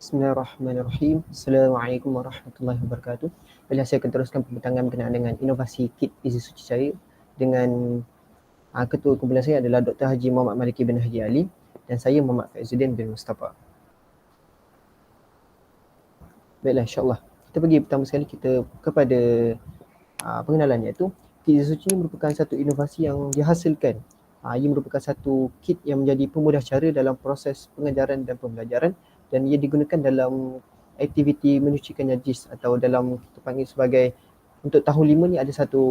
Bismillahirrahmanirrahim. Assalamualaikum warahmatullahi wabarakatuh. Bila saya akan teruskan pembentangan berkenaan dengan inovasi kit Easy Suci saya dengan uh, ketua kumpulan saya adalah Dr. Haji Muhammad Maliki bin Haji Ali dan saya Muhammad Faizuddin bin Mustafa. Baiklah insyaAllah. Kita pergi pertama sekali kita kepada uh, pengenalan iaitu kit Easy Suci merupakan satu inovasi yang dihasilkan Uh, ia merupakan satu kit yang menjadi pemudah cara dalam proses pengajaran dan pembelajaran dan ia digunakan dalam aktiviti menyucikan najis atau dalam kita panggil sebagai untuk tahun lima ni ada satu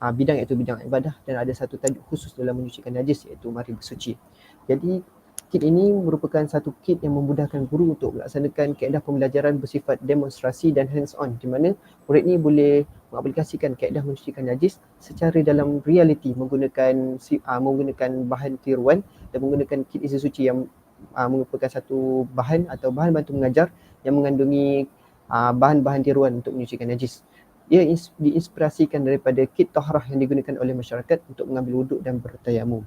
uh, bidang iaitu bidang ibadah dan ada satu tajuk khusus dalam menyucikan najis iaitu mari bersuci. Jadi kit ini merupakan satu kit yang memudahkan guru untuk melaksanakan kaedah pembelajaran bersifat demonstrasi dan hands on di mana murid ni boleh mengaplikasikan kaedah menyucikan najis secara dalam realiti menggunakan uh, menggunakan bahan tiruan dan menggunakan kit isi suci yang uh, merupakan satu bahan atau bahan bantu mengajar yang mengandungi uh, bahan-bahan tiruan untuk menyucikan najis. Ia ins- diinspirasikan daripada kit tahrah yang digunakan oleh masyarakat untuk mengambil wuduk dan bertayamum.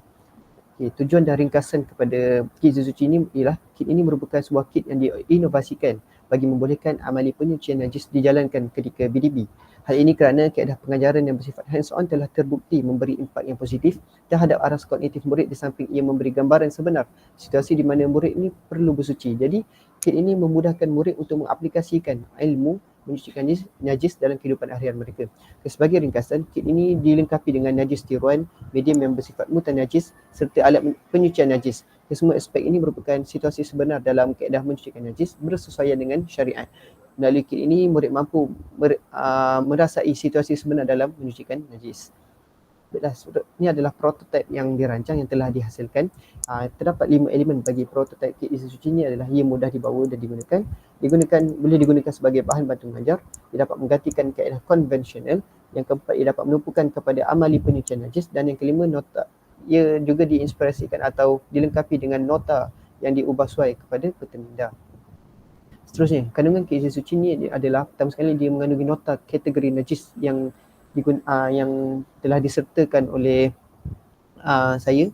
Okay, tujuan dan ringkasan kepada kit suci ini ialah kit ini merupakan sebuah kit yang diinovasikan bagi membolehkan amali penyucian najis dijalankan ketika BDB. Hal ini kerana keadaan pengajaran yang bersifat hands-on telah terbukti memberi impak yang positif terhadap aras kognitif murid di samping ia memberi gambaran sebenar situasi di mana murid ini perlu bersuci. Jadi, kit ini memudahkan murid untuk mengaplikasikan ilmu menyucikan najis, dalam kehidupan harian mereka. Sebagai ringkasan, kit ini dilengkapi dengan najis tiruan, medium yang bersifat mutan najis serta alat penyucian najis. Semua aspek ini merupakan situasi sebenar dalam keadaan menyucikan najis bersesuaian dengan syariat melalui kit ini murid mampu mer, uh, merasai situasi sebenar dalam menyucikan najis. Ini adalah prototipe yang dirancang yang telah dihasilkan. Uh, terdapat lima elemen bagi prototipe kit isi suci ini adalah ia mudah dibawa dan digunakan. Digunakan boleh digunakan sebagai bahan bantu mengajar. Ia dapat menggantikan kaedah konvensional. Yang keempat, ia dapat menumpukan kepada amali penyucian najis. Dan yang kelima, nota. Ia juga diinspirasikan atau dilengkapi dengan nota yang diubah suai kepada peterminda. Seterusnya, kandungan KZ suci ni adalah pertama sekali dia mengandungi nota kategori najis yang digun, uh, yang telah disertakan oleh uh, saya.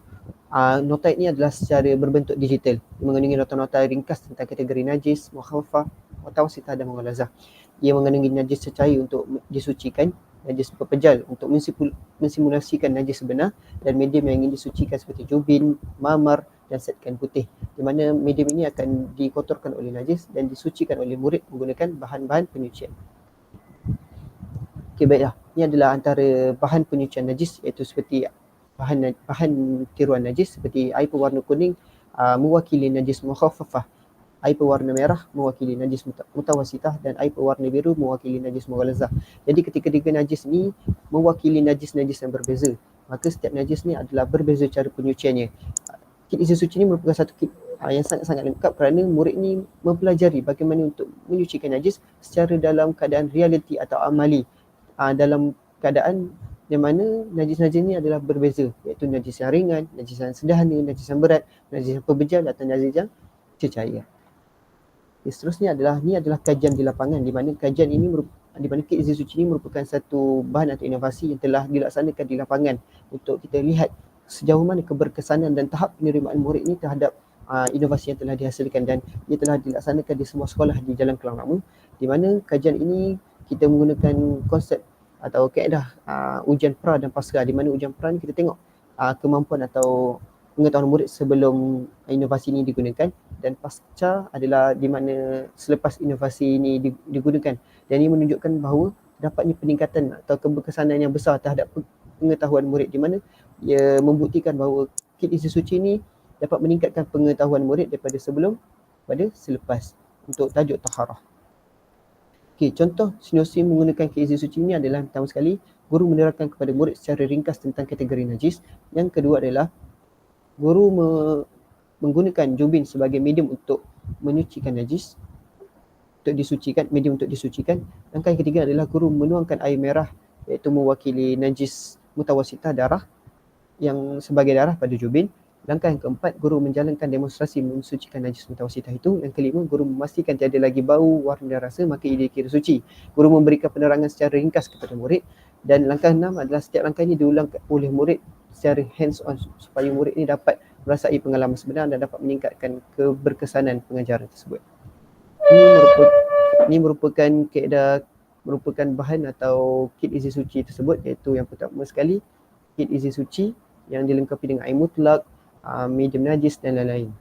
Uh, nota ini adalah secara berbentuk digital. Mengandungi nota-nota ringkas tentang kategori najis, mukhafafah, watawasitah dan mughalazah. Ia mengandungi najis secair untuk disucikan, najis pepejal untuk mensimulasikan najis sebenar dan medium yang ingin disucikan seperti jubin, mamar, dan set kain putih di mana medium ini akan dikotorkan oleh najis dan disucikan oleh murid menggunakan bahan-bahan penyucian. Okey baiklah. Ini adalah antara bahan penyucian najis iaitu seperti bahan bahan tiruan najis seperti air berwarna kuning uh, mewakili najis mukhaffafah, air berwarna merah mewakili najis mutawasitah dan air berwarna biru mewakili najis mughalazah. Jadi ketika-tiga najis ni mewakili najis-najis yang berbeza, maka setiap najis ni adalah berbeza cara penyuciannya kit isi suci ni merupakan satu kit uh, yang sangat-sangat lengkap kerana murid ni mempelajari bagaimana untuk menyucikan najis secara dalam keadaan realiti atau amali uh, dalam keadaan yang mana najis-najis ni adalah berbeza iaitu najis yang ringan, najis yang sederhana, najis yang berat, najis yang pebejal atau najis yang cecair. Okay, seterusnya adalah ni adalah kajian di lapangan di mana kajian ini di mana kit suci ini merupakan satu bahan atau inovasi yang telah dilaksanakan di lapangan untuk kita lihat sejauh mana keberkesanan dan tahap penerimaan murid ini terhadap uh, inovasi yang telah dihasilkan dan ia telah dilaksanakan di semua sekolah di Jalan Kelang Lama di mana kajian ini kita menggunakan konsep atau kaedah uh, ujian pra dan pasca di mana ujian pra ni kita tengok uh, kemampuan atau pengetahuan murid sebelum inovasi ini digunakan. Dan pasca adalah di mana selepas inovasi ini digunakan. Dan ini menunjukkan bahawa dapatnya peningkatan atau keberkesanan yang besar terhadap pengetahuan murid. Di mana ia membuktikan bahawa kit isi suci ini dapat meningkatkan pengetahuan murid daripada sebelum pada selepas untuk tajuk taharah. Okey, contoh sinopsis menggunakan kit isi suci ini adalah pertama sekali guru menerangkan kepada murid secara ringkas tentang kategori najis. Yang kedua adalah guru me- menggunakan jubin sebagai medium untuk menyucikan najis untuk disucikan, medium untuk disucikan. Langkah yang ketiga adalah guru menuangkan air merah iaitu mewakili najis mutawasitah darah yang sebagai darah pada jubin. Langkah yang keempat, guru menjalankan demonstrasi mensucikan najis mutawasitah itu. Yang kelima, guru memastikan tiada lagi bau, warna dan rasa maka ia dikira suci. Guru memberikan penerangan secara ringkas kepada murid. Dan langkah enam adalah setiap langkah ini diulang oleh murid secara hands on supaya murid ini dapat merasai pengalaman sebenar dan dapat meningkatkan keberkesanan pengajaran tersebut. Ini merupakan, ini merupakan kaedah merupakan bahan atau kit isi suci tersebut iaitu yang pertama sekali kit isi suci yang dilengkapi dengan air mutlak, uh, medium najis dan lain-lain.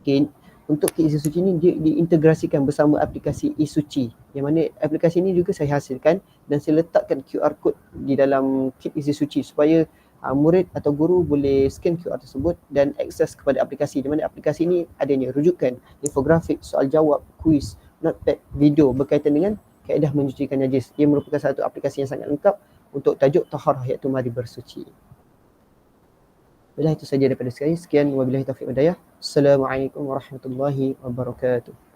Okay. Untuk kit isi suci ni dia diintegrasikan bersama aplikasi e-suci yang mana aplikasi ini juga saya hasilkan dan saya letakkan QR code di dalam kit isi suci supaya uh, murid atau guru boleh scan QR tersebut dan akses kepada aplikasi di mana aplikasi ini adanya rujukan, infografik, soal jawab, kuis, notepad, video berkaitan dengan kaedah mencucikan najis. Ia merupakan satu aplikasi yang sangat lengkap untuk tajuk taharah iaitu mari bersuci. Baiklah itu saja daripada saya. Sekian wabillahi taufiq wa hidayah. Assalamualaikum warahmatullahi wabarakatuh.